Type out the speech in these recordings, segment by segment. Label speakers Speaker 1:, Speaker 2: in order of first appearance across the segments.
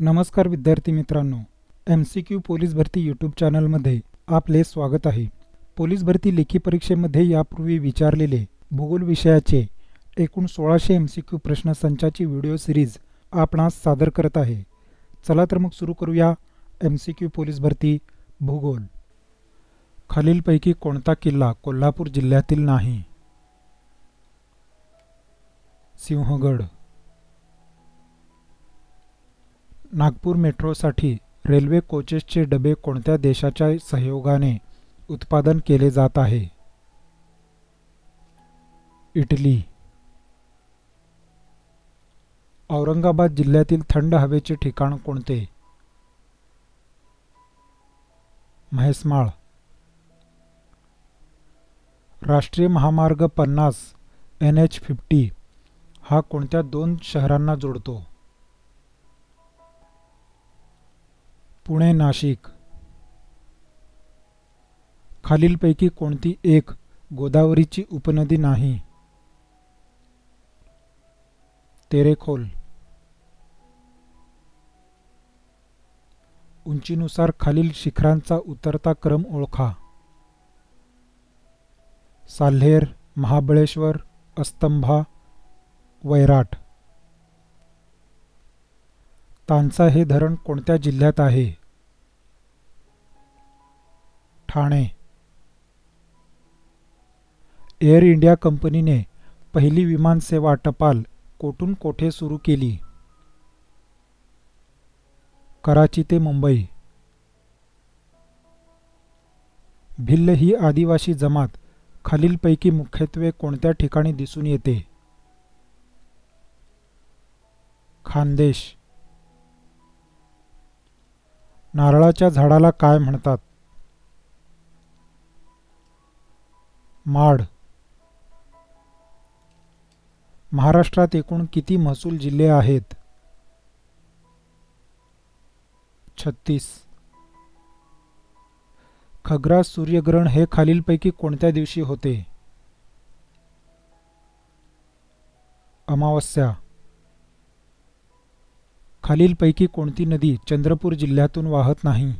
Speaker 1: नमस्कार विद्यार्थी मित्रांनो एम सी क्यू पोलीस भरती यूट्यूब चॅनलमध्ये आपले स्वागत आहे. पोलीस भरती लेखी परीक्षेमध्ये यापूर्वी विचारलेले भूगोल विषयाचे एकूण सोळाशे एम सी क्यू प्रश्नसंचाची व्हिडिओ सिरीज आपणास सादर करत आहे. चला तर मग सुरू करूया एम सी क्यू पोलीस भरती भूगोल. खालीलपैकी कोणता किल्ला कोल्हापूर जिल्ह्यातील नाही? सिंहगड. नागपूर मेट्रोसाठी रेल्वे कोचेसचे डबे कोणत्या देशाच्या सहयोगाने उत्पादन केले जात आहे? इटली. औरंगाबाद जिल्ह्यातील थंड हवेचे ठिकाण कोणते? म्हैसमाळ. राष्ट्रीय महामार्ग पन्नास एन एच फिफ्टी हा कोणत्या दोन शहरांना जोडतो? पुणे नाशिक. खालीलपैकी कोणती एक गोदावरीची उपनदी नाही? तेरेखोल. उंचीनुसार खालील शिखरांचा उतरता क्रम ओळखा. साल्हेर महाबळेश्वर अस्तंभा वैराट. तांचा हे धरण कोणत्या जिल्ह्यात आहे? ठाणे. एअर इंडिया कंपनीने पहिली विमानसेवा टपाल कोठून कोठे सुरू केली? कराची ते मुंबई. भिल्ल ही आदिवासी जमात खालीलपैकी मुख्यत्वे कोणत्या ठिकाणी दिसून येते? खानदेश. नारळाच्या झाडाला काय म्हणतात? माड. महाराष्ट्रात एकूण किती महसूल जिल्हे आहेत? छत्तीस. खग्रास सूर्यग्रहण हे खालीलपैकी कोणत्या दिवशी होते? अमावस्या. खालीलपैकी कोणती नदी चंद्रपूर जिल्ह्यातून वाहत नाही?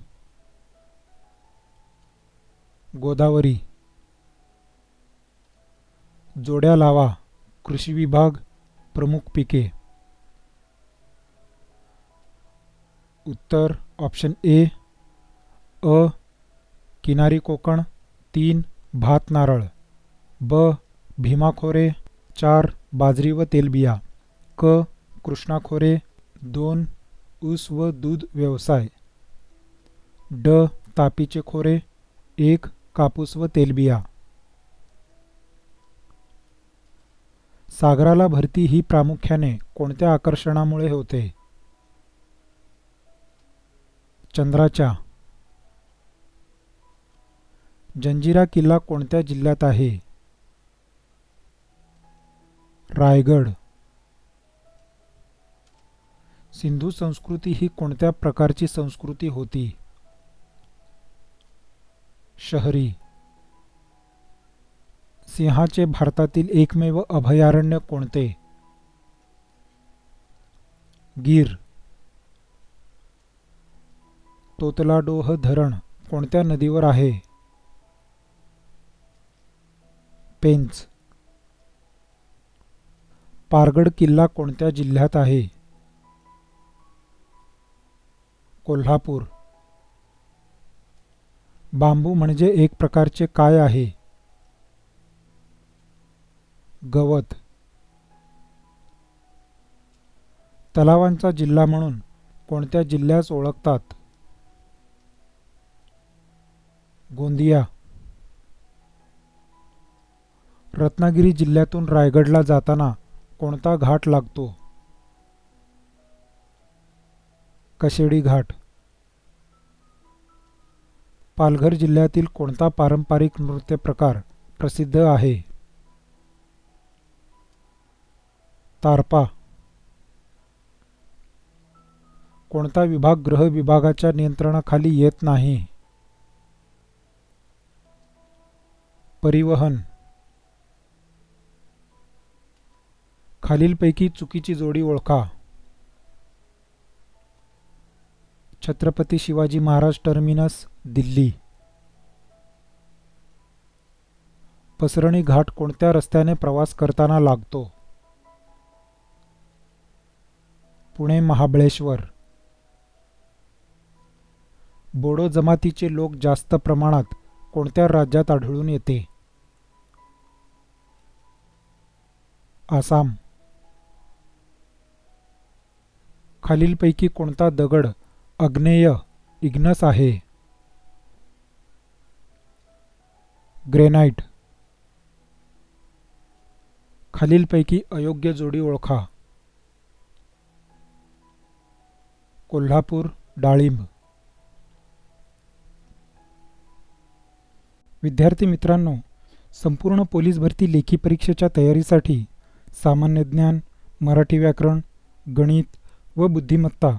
Speaker 1: गोदावरी. जोड्या लावा. कृषी विभाग प्रमुख पिके. उत्तर ऑप्शन ए. अ. किनारी कोकण. तीन. भात नारळ. ब. भीमा खोरे. चार. बाजरी व तेलबिया. क. कृष्णा खोरे. दोन ऊस व दूध व्यवसाय. ड. तापीचे खोरे एक कापूस व तेलबिया सागराला भरती ही प्रामुख्याने कोणत्या आकर्षणामुळे होते? चंद्राच्या. जंजिरा किल्ला कोणत्या जिल्ह्यात आहे? रायगड. सिंधू संस्कृती ही कोणत्या प्रकारची संस्कृती होती? शहरी. सिंहाचे भारतातील एकमेव अभयारण्य कोणते? गीर. तोतलाडोह धरण कोणत्या नदीवर आहे? पेंच. पारगड किल्ला कोणत्या जिल्ह्यात आहे? कोल्हापूर. बांबू म्हणजे एक प्रकारचे काय आहे? गवत. तलावांचा जिल्हा म्हणून कोणत्या जिल्ह्यास ओळखतात? गोंदिया. रत्नागिरी जिल्ह्यातून रायगडला जाताना कोणता घाट लागतो? कशेडी घाट. पालघर जिल्ह्यातील कोणता पारंपरिक नृत्य प्रकार प्रसिद्ध आहे? तारपा. कोणता विभाग ग्रह विभागाच्या नियंत्रणाखाली येत नाही? परिवहन. खालीलपैकी चुकीची जोडी ओळखा. छत्रपती शिवाजी महाराज टर्मिनस दिल्ली. पसरणी घाट कोणत्या रस्त्याने प्रवास करताना लागतो? पुणे महाबळेश्वर. बोडो जमातीचे लोक जास्त प्रमाणात कोणत्या राज्यात आढळून येते? आसाम. खालीलपैकी कोणता दगड अग्नेय इग्नस आहे. ग्रेनाइट. खालीलपैकी अयोग्य जोडी ओळखा. कोल्हापूर डाळिंब. विद्यार्थी मित्रांनो संपूर्ण पोलीस भरती लेखी परीक्षेच्या तयारीसाठी सामान्य ज्ञान मराठी व्याकरण गणित व बुद्धिमत्ता